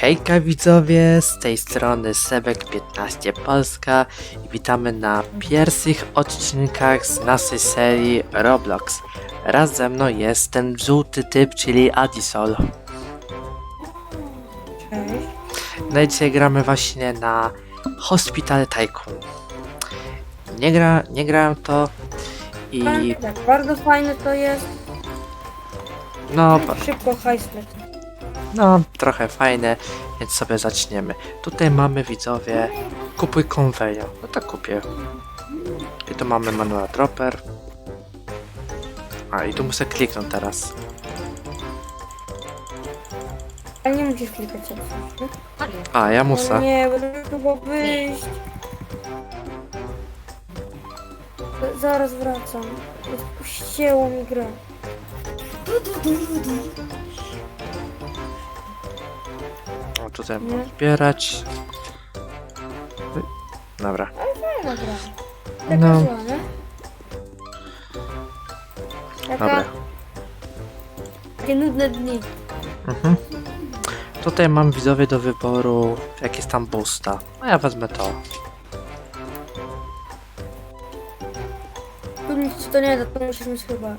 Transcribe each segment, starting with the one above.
Hejka widzowie, z tej strony Sebek15 Polska i witamy na pierwszych odcinkach z naszej serii Roblox. Raz ze mną jest ten żółty typ, czyli Adisol. Cześć. No i dzisiaj gramy właśnie na Hospital Tycoon. Nie, gra, nie grałem to i Tak, bardzo fajne to jest. no, pa- Szybko hajs leci. No trochę fajne, więc sobie zaczniemy. Tutaj mamy widzowie, kupuj konwejo. No to kupię. I tu mamy manual dropper. A i tu muszę kliknąć teraz. A nie musisz klikać nie? A, ja muszę. nie, będę chyba wyjść. Z- Zaraz wracam. Ścięło mi grę. Tutaj Nie. zbierać. Dobra. Fajna gra. Taka No. zła, nie? Taka, Dobra. takie nudne dni. Mhm. Tutaj mam widzowie do wyboru jakieś tam boosta. A ja wezmę to. Tu nic ci to nie da, to musisz mieć chyba.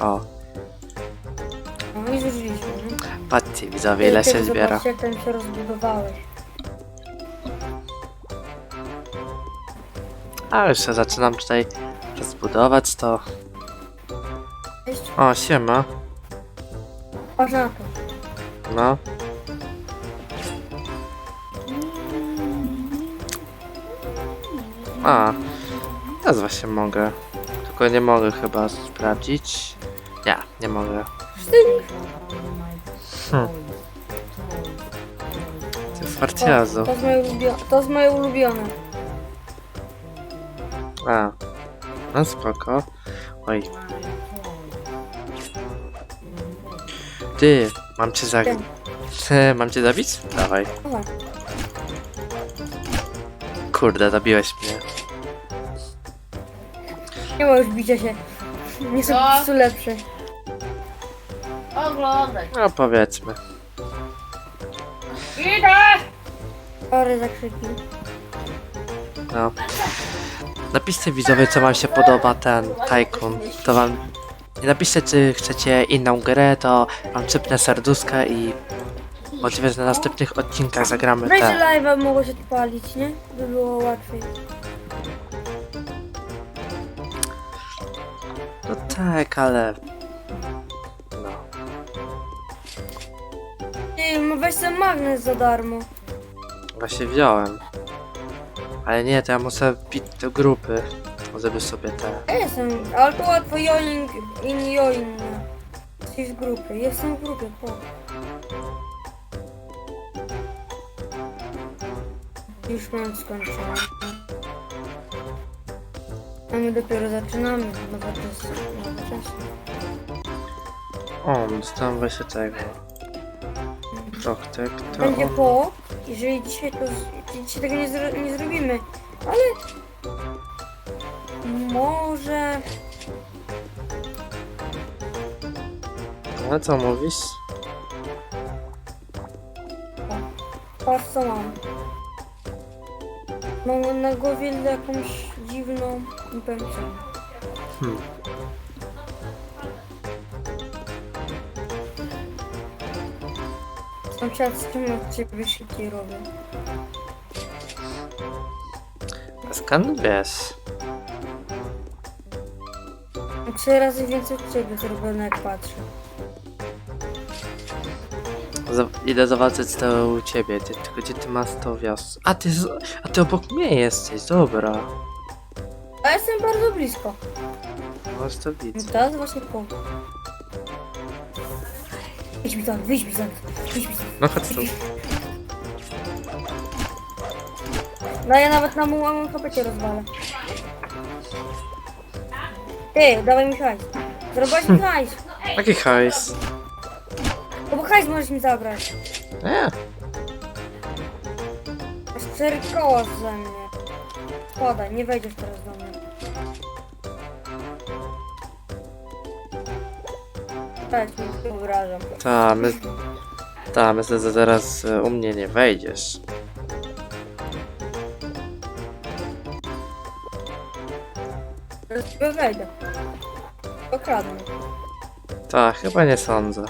O, patrzcie widzowie ile się Zobaczcie, zbiera. jak tam się rozbudowałeś. A już się zaczynam tutaj rozbudować to. Cześć. O, siema. Patrz na to. No. A, teraz właśnie mogę. Tylko nie mogę chyba sprawdzić. Nie, nie mogę. Sztynk. Hm. Ty farciazu. To jest moje. To jest moje ulubione. A. No spoko. Oj. Ty, mam cię za... mam cię zabić? Dawaj. Dawaj. Kurde, zabiłeś mnie. Nie ma już bicia się. Nie są po prostu lepsze. Oglądaj. No powiedzmy. Idę! Chory zakrzyki. No. Napiszcie widzowie, co wam się podoba ten Tycoon. To wam... Nie napiszcie, czy chcecie inną grę, to wam czypnę serduszka i... Możliwe, że na następnych odcinkach zagramy Weź ten. live'a mogło się odpalić, nie? By było łatwiej. No tak, ale... No weź ten magnes za darmo. Właśnie wziąłem. Ale nie, to ja muszę pić do grupy, żeby sobie te... Ja jestem, ale to łatwo joing in join. Jesteś w grupie. Jestem w grupie, po. Już mam skończone. A my dopiero zaczynamy. Nowoczesne. Nowoczesne. O, dostałem właśnie tego. Protect, to... Będzie po, jeżeli dzisiaj to dzisiaj tego nie, zro, nie zrobimy, ale może Ale co mówisz? patrz co mam. Mam na głowie jakąś dziwną, co. Hmm. Sąsiad z czym od ciebie szybciej robię. Skąd wiesz? Mam Trzy razy więcej od ciebie zrobione jak patrzę. Idę zobaczyć to u ciebie, ty, tylko gdzie ty masz to wios... A ty, z- a ty obok mnie jesteś, dobra. A jestem bardzo blisko. Masz to widzę. Teraz właśnie po. Wyjdź mi stąd, wyjdź mi stąd, wyjdź mi stąd. No chodź tu. No ja nawet na małym kopecie rozwalę. Ty, dawaj mi hajs. Zrobiłeś mi hajs. Jaki hajs? No bo hajs możesz mi zabrać. Nie. Masz cztery koła ze mnie. Szkoda, nie wejdziesz teraz do mnie. Tak, nie wyobrażam. Ta, my... Ta, myślę, że zaraz e, u mnie nie wejdziesz. Do ciebie wejdę. Okradnę. Ta, chyba nie sądzę.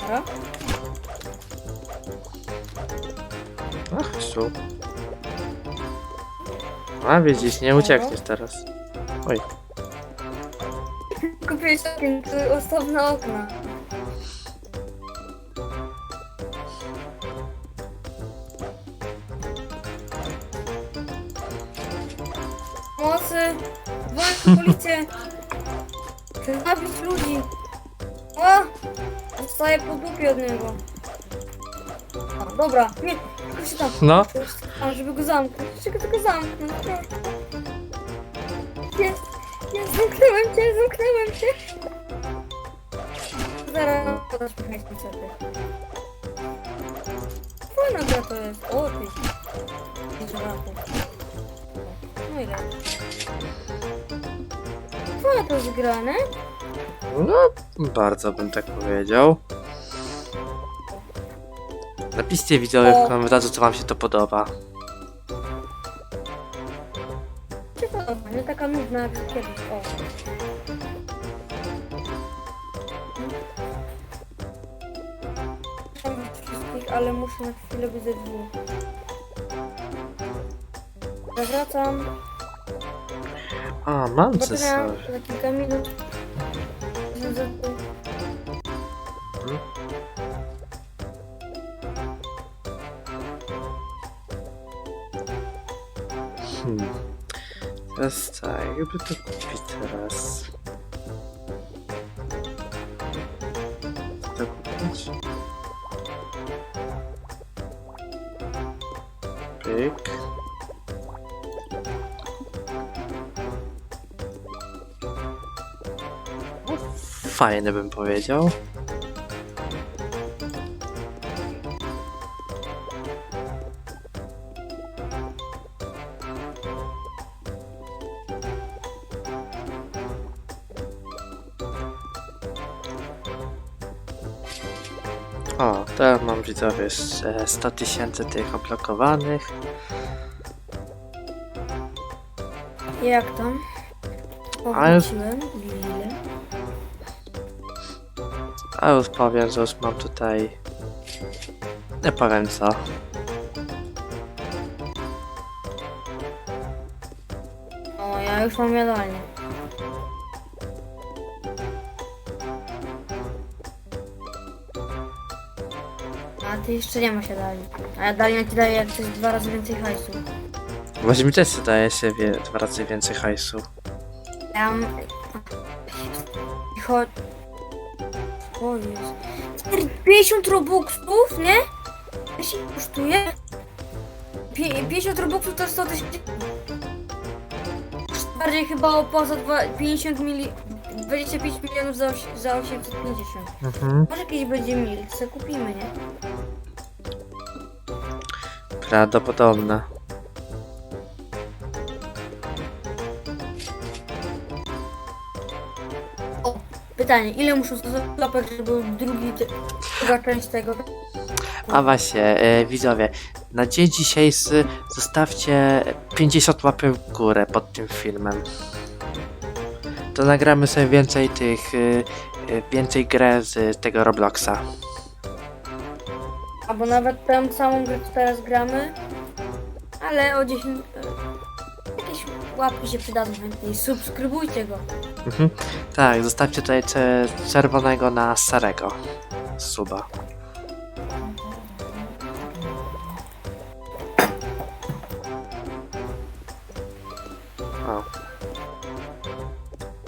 Dobra? Ach, szczu. A widzisz, nie uciekniesz teraz. Oj, Kupiłeś takie osobne okna. Mocy! Po policję! Chcę zabić ludzi! O! Dostaję po dupie od niego. A, dobra, nie, tylko się tam. no. A, żeby go zamknąć. Czego tego zamknąć? Nie. Jest, jest, zamknąłem cię, zamknąłem cię. Zaraz podasz hajs niestety. Fajna gra to jest. O ty. Idolaku. No ile? Fajna to jest gra, nie? No, bardzo bym tak powiedział. Napiszcie widzowie w komentarzu, co wam się to podoba. Nie taka nudna jak kiedyś. O. Wszystkich, ale muszę na chwilę być ze dwóch. Zawracam. A, mam Bateria cesarz. za kilka minut. Tak, jakby to kupić teraz. To kupić? Pyk. Fajny bym powiedział. Widzowie jeszcze 100 tysięcy tych oblokowanych. Jak tam? Powróciłem. A już powiem, że już mam tutaj... Nie powiem co. O, ja już mam jadalnię. Ty jeszcze nie masz jadalni. A jadalnia ci daje jak coś dwa razy więcej hajsu. Właśnie mi też daje się wie, dwa razy więcej hajsu. Ja mam... Chodź... O jest. 50 robuxów, nie? Ja się kosztuje? Pie- 50 robuxów to 100 tysięcy... Bardziej chyba opłaca dwa- 50 mili... 25 milionów za, oś- za 850. Mhm. Może kiedyś będzie mil, co kupimy, nie? Prawdopodobne. O, pytanie, ile muszą klapek, żeby był drugi, druga część tego? A właśnie, e, widzowie, na dzień dzisiejszy zostawcie 50 łapek w górę pod tym filmem. To nagramy sobie więcej tych, e, e, więcej grę z tego Robloxa. Albo nawet tę samą grę, co teraz gramy. Ale o 10... e, Jakieś łapki się przydadzą chętniej. Subskrybujcie go. Mhm. Tak, zostawcie tutaj cze- czerwonego na starego suba.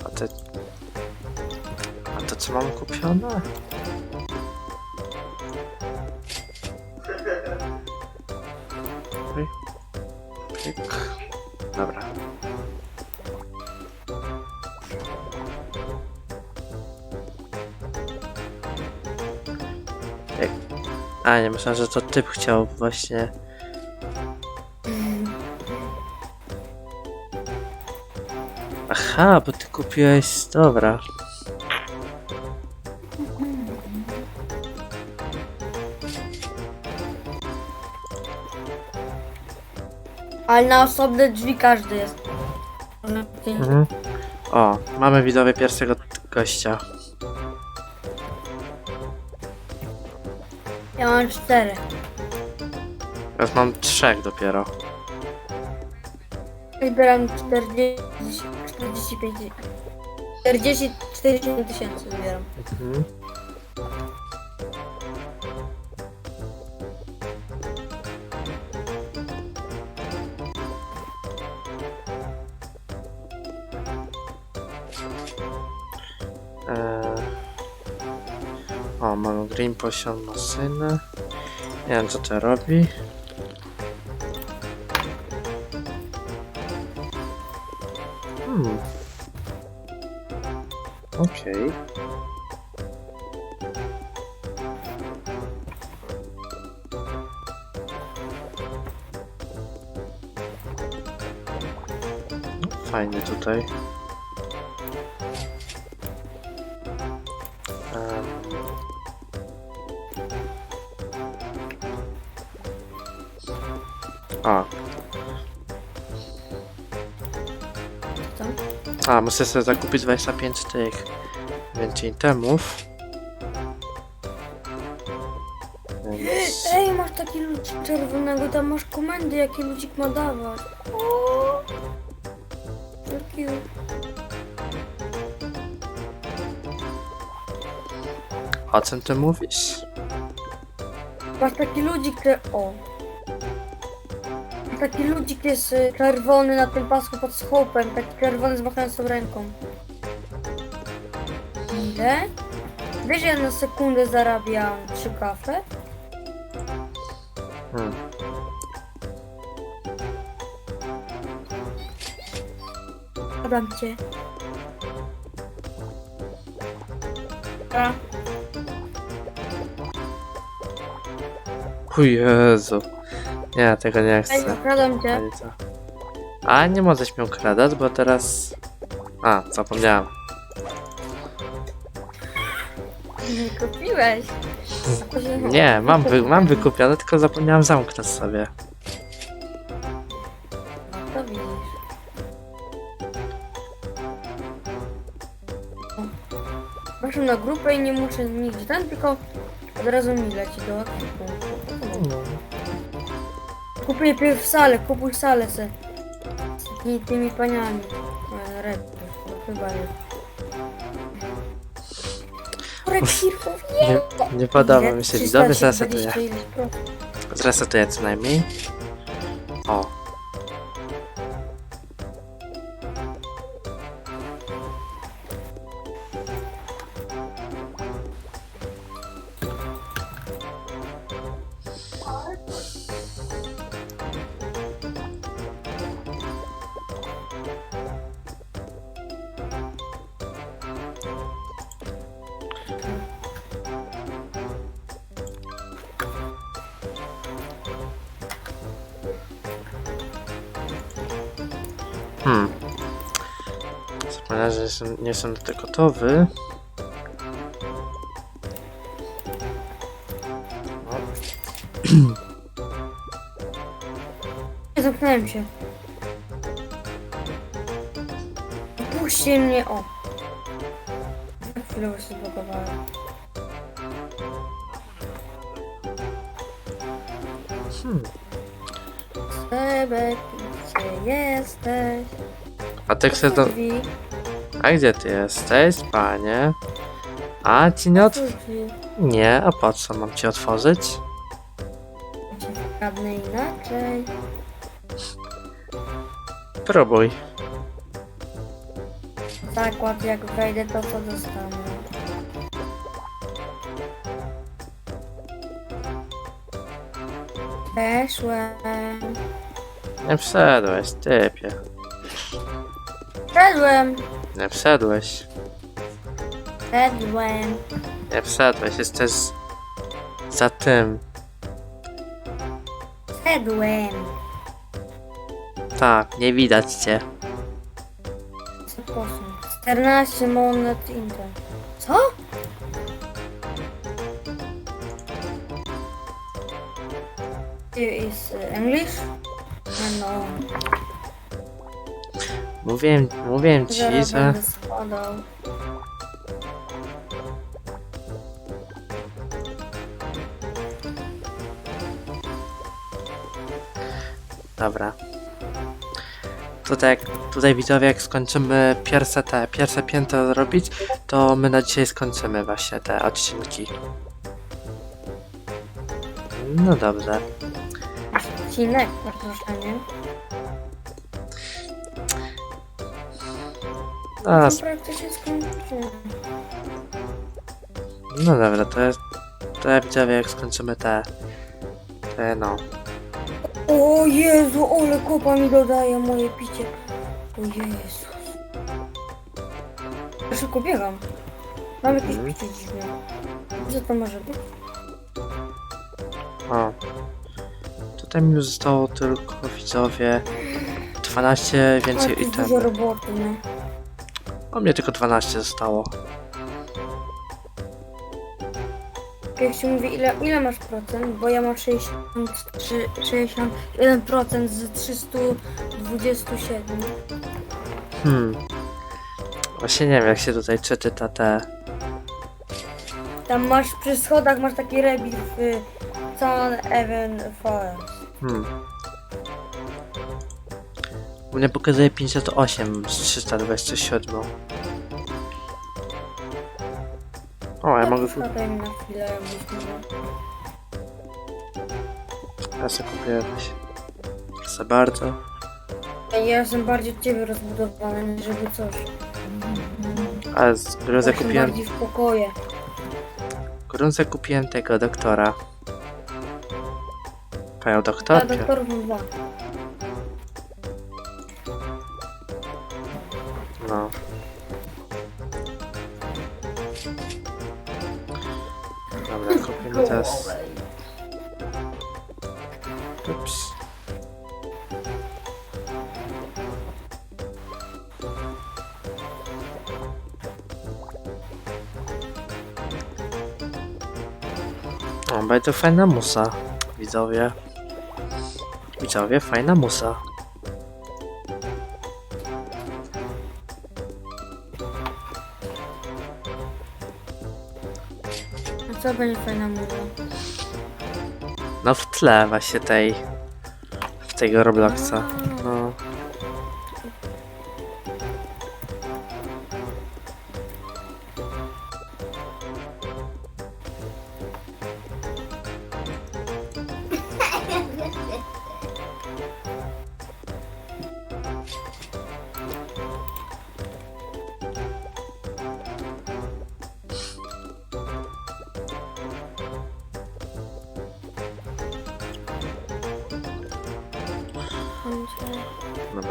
A te... A to co mam kupione? Oj. Pyk. Dobra. Jak... A nie, myślałem, że to typ chciał właśnie. Aha, bo ty kupiłeś... Dobra. Ale na osobne drzwi każdy jest. Mhm. O, mamy widzowie pierwszego gościa. Ja mam cztery. Teraz mam trzech dopiero. Zbieram 40, 45, 40, 40 tysięcy zbieram. Mhm. Green Potion maszynę. Nie wiem co to robi. Hmm. Okej. Fajnie tutaj. A, Co? a, muszę sobie zakupić 25 tych więcej itemów. Więc... Ej, masz taki ludzik czerwonego, tam masz komendy, jakie ludzik ma dawać. O! Jaki... O czym ty mówisz? Masz taki ludzik, który... O! Taki ludzik jest y, czerwony na tym pasku pod schopem, taki czerwony z machającą ręką. Ile? Wiesz, że ja na sekundę zarabiam 3 kafe? Hmm. Podam cię. A, O Jezu. Nie, tego nie ej, chcę. okradam cię. Ani co. A nie możesz mnie ukradać, bo teraz... A, zapomniałem. Nie kupiłeś. Nie, mam, wy, mam wykupione, tylko zapomniałem zamknąć sobie. No to widzisz. O. Weszłem na grupę i nie muszę nigdzie ten, tylko od razu mi leci do ekwipunku. Kupuję pierw salę, kupuj salę se. Z tymi, tymi paniami. E, Red, no chyba jest. Red Hirków, Nie, nie podoba mi się widzowie, zresetuję. 320 ileś procent. Zresetuję co najmniej. O. nie jestem do tego gotowy. Nie zamknąłem się. Puśćcie mnie, o. Na chwilę się zblokowałem. Hmm. Sebek, gdzie jesteś? A chcesz do... Drzwi, A gdzie ty jesteś, panie? A ci nie drzwi. Nie, a po co mam ci otworzyć? Wkradnę inaczej. Próbuj. Zakład, jak wejdę, to co dostanę. Weszłem. Nie wszedłeś, typie. Wszedłem. Nie wszedłeś. Wszedłem. Nie wszedłeś, jesteś za tym. Wszedłem. Tak, nie widać cię. Co posąg. 14 monet Intel. Co? Is uh, English? No, Mówiłem, mówiłem ci, zaraz że... będę spadał. Dobra. Tutaj, jak- tutaj widzowie, jak skończymy pierwsze te, pierwsze piętro robić, to my na dzisiaj skończymy właśnie te odcinki. No dobrze. Odcinek, zaproszenie. No, No, s- praktycznie skończyłem. no dobra, to jest... To ja widzowie, jak skończymy te... Te, no... O Jezu, ole kopa mi dodaje moje picie. O Jezus. Ja Szybko biegam. Mam jakieś Mhm. picie dziwne. Co to może być? O. Tutaj mi już zostało tylko widzowie 12 Ale więcej jest dużo itemów. roboty, no. O mnie tylko 12 zostało. Jak się mówi, ile, ile masz procent? Bo ja mam 63, 61% z 327. Hmm. Właśnie nie wiem jak się tutaj przeczyta te. Tam masz przy schodach masz taki rebir w Sun Even Forest. Hmm. U mnie pokazuje 58 z 327. O, ja mogę. Daj mi na chwilę. Ja sobie kupię weź. Proszę bardzo. Ja jestem bardziej od ciebie rozbudowany, żeby coś. Ale z Jestem kupiłem. bardziej w pokoje. Grunze kupiłem tego doktora. Panią Ja doktorkę. doktorów mam dwa. O, bardzo fajna musa, widzowie. Widzowie, fajna musa. A co będzie fajna muza? No w tle właśnie tej... W tego Robloxa.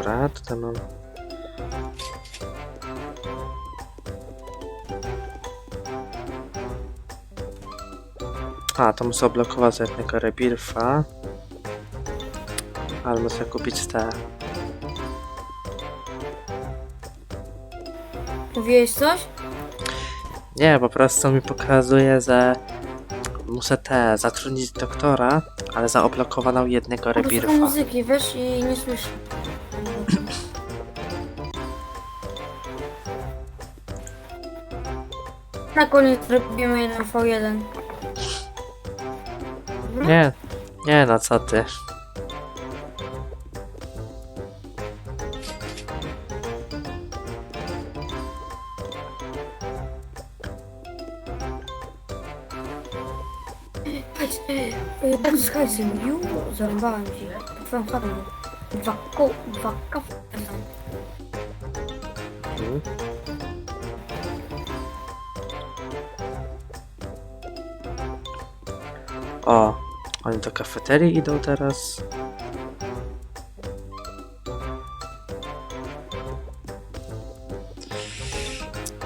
Dobra, tutaj mam... A, to muszę odblokować za jednego rebirfa. Ale muszę kupić te... Mówiłeś coś? Nie, po prostu mi pokazuje, że muszę te zatrudnić doktora, ale za odblokowaną jednego rebirfa. muzyki, wiesz, i nie słyszę. Na koniec robimy jeden V1. Nie, nie no co ty. Patrz, tak z hajsem, ju, zarąbałem ci. Twoją chatę. Dwa ko, dwa kafe. Oni do kafeterii idą teraz.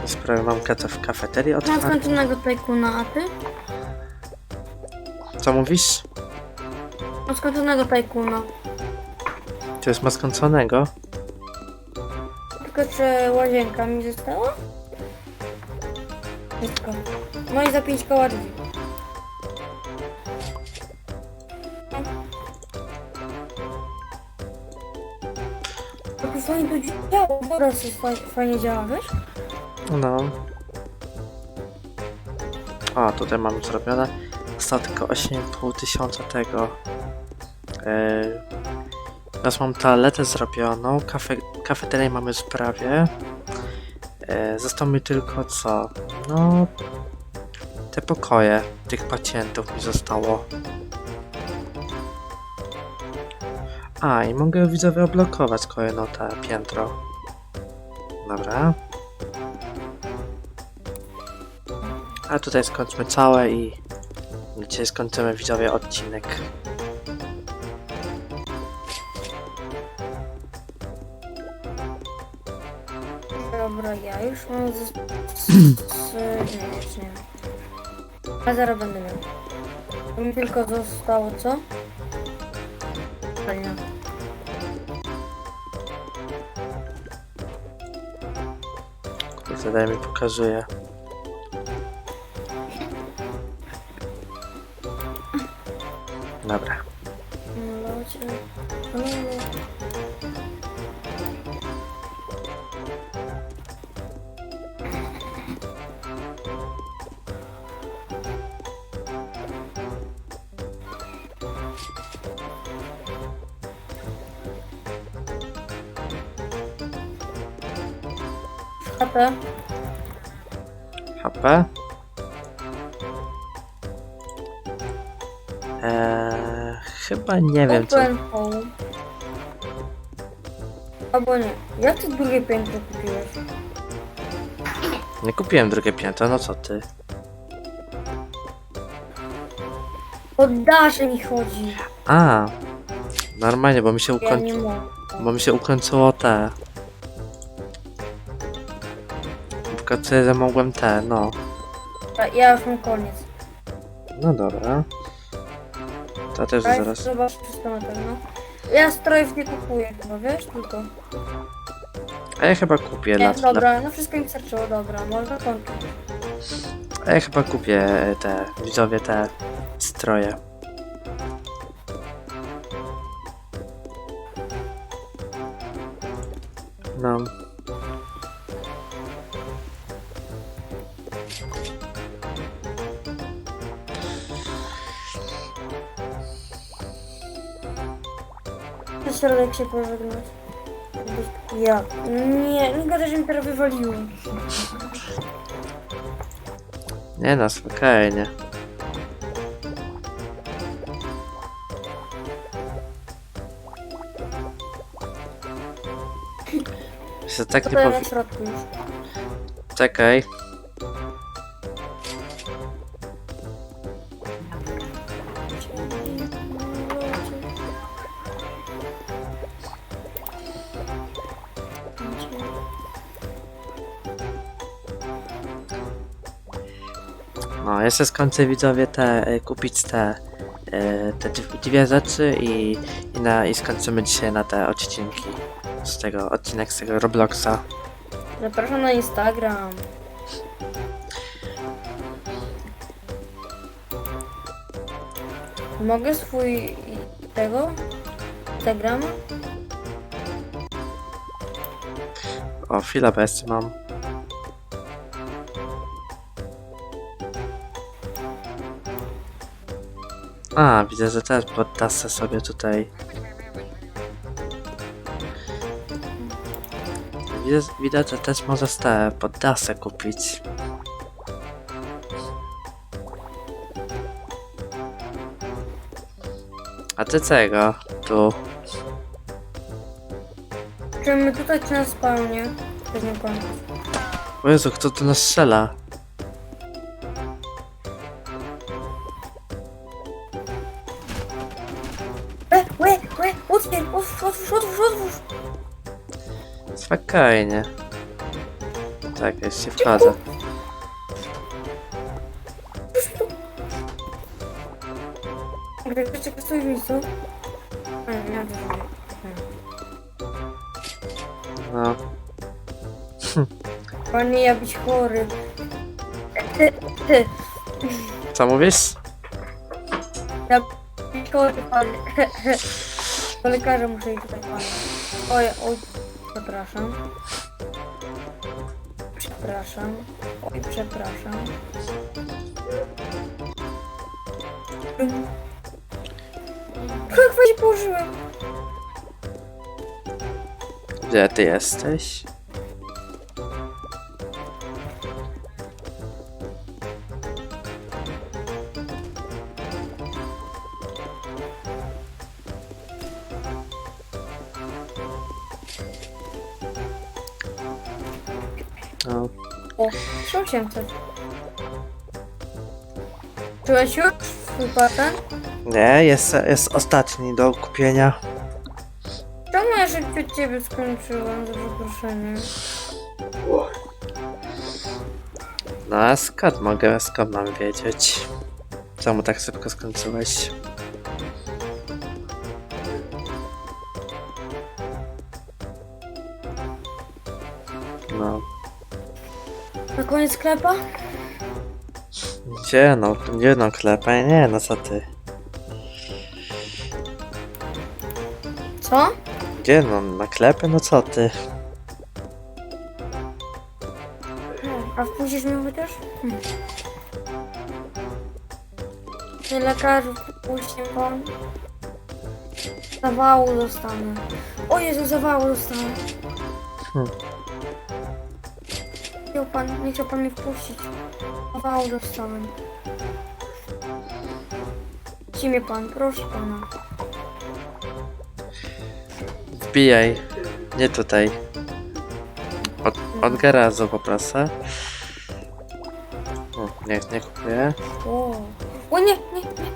Sprawę mam kacę w kafeterii Mam otwartą. skończonego tajkuna, a ty? Co mówisz? Mam skończonego tajkuna. To jest ma skończonego. tylko jeszcze łazienka mi została. Wszystko. No i za pięć koła drzwi. Tu fajnie to działa, teraz fajnie, działa, wiesz? No. O, tutaj mam zrobione. Zostało tylko 8,5 tysiąca tego. Yy, teraz mam toaletę zrobioną, kafe, kafeterię mamy już prawie. Yy, zostało mi tylko co? No, te pokoje tych pacjentów mi zostało. A, i mogę widzowie oblokować kolejno te piętro. Dobra. A tutaj skończmy całe i dzisiaj skończymy widzowie odcinek. Dobra, ja już mam z... z, z nie, nie. A zaraz będę miał. Mi tylko zostało co? Fajnie. Daj mi pokazuje. HP. Eee, chyba nie wiem co. Open home. Albo nie. Jak ty drugie piętro kupiłeś? Nie kupiłem drugie piętro, no co ty? Poddasze mi chodzi. A, normalnie, bo mi się Ja ukończy... nie mogę. Bo mi się ukończyło te. W końcu mogłem te, no. Dobra, Ja już mam koniec. No dobra. To też Ale zaraz. zobacz wszystko na pewno. Ja strojów nie kupuję chyba, wiesz, tylko. A ja chyba kupię Nie, dla, dla... dobra, no wszystko mi starczyło, dobra, można kończyć. A ja chyba kupię te widzowie te stroje. No. Środek się pożegnać. Ja. Nie, nie gadaj, że mi teraz wywaliło. Nie no, spokojnie. Się tak nie powi... na środku już. Czekaj. Jeszcze skończę widzowie te, e, kupić te, e, te dw- dwie rzeczy i, i, na, i skończymy dzisiaj na te odcinki z tego, odcinek z tego Robloxa. Zapraszam na Instagram. Mogę swój tego? Instagrama? O, chwila, bo jeszcze mam. A, widzę, że też poddasę sobie tutaj. Widzę, widać, że też możesz te poddasę kupić. A ty czego? Tu. Czy my tutaj na spawnie? Nie kończę. O Jezu, kto tu nas strzela? Spokojnie. Tak, już się wchodzę. Czekaj, stój w miejscu. A, nie, nie. No. Ja być chory. Ty, ty, Co mówisz? ja być chory, panie. Do lekarza muszę iść tutaj, panie. Oj, oj, przepraszam. Przepraszam. Oj, przepraszam. Jak weź położyłem? Gdzie ty jesteś? 3800. Czułeś już swój patent? nie, jest, jest ostatni do kupienia. Czemu ja szybciej ciebie skończyłam, za przeproszeniem? No a skąd mogę, skąd mam wiedzieć? Czemu tak szybko skończyłeś? No, Na koniec sklepa? gdzie no, gdzie no klepaj? Nie, no co ty? Co? Gdzie no, na klepy? No co ty? A wpuścisz mnie chociaż? Hmm. Nie lekarzu, mnie pan. Zawału dostanę. O Jezu, zawału dostanę. Hmm. Chciał pan, nie chciał pan mnie wpuścić. Zawału dostałem. Wpuści mnie pan, proszę pana. Wbijaj. Nie tutaj. Od, od garażu poproszę. O, nie, nie kupuję. O, o nie, nie, nie.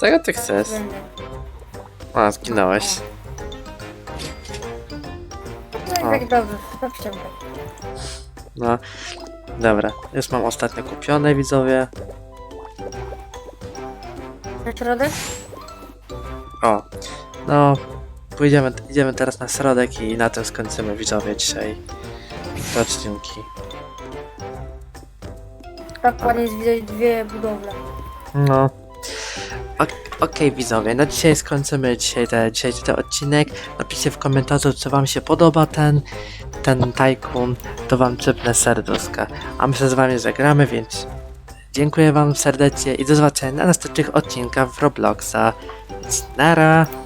Czego ty chcesz? Będę. A, zginąłeś. No i tak dobrze, tak chciałem. No, dobra. Już mam ostatnio kupione, widzowie. Na środek? O, no, pójdziemy, idziemy teraz na środek i na tym skończymy, widzowie, dzisiaj te odcinki. Tak ładnie jest widać dwie budowle. No. Ok- Okej widzowie, no dzisiaj skończymy dzisiaj, dzisiaj ten odcinek. Napiszcie w komentarzu, czy wam się podoba ten, ten Tycoon, to wam czypnę serduszka. A my się z wami zagramy, więc dziękuję wam serdecznie i do zobaczenia na następnych odcinkach w Robloxa. Nara!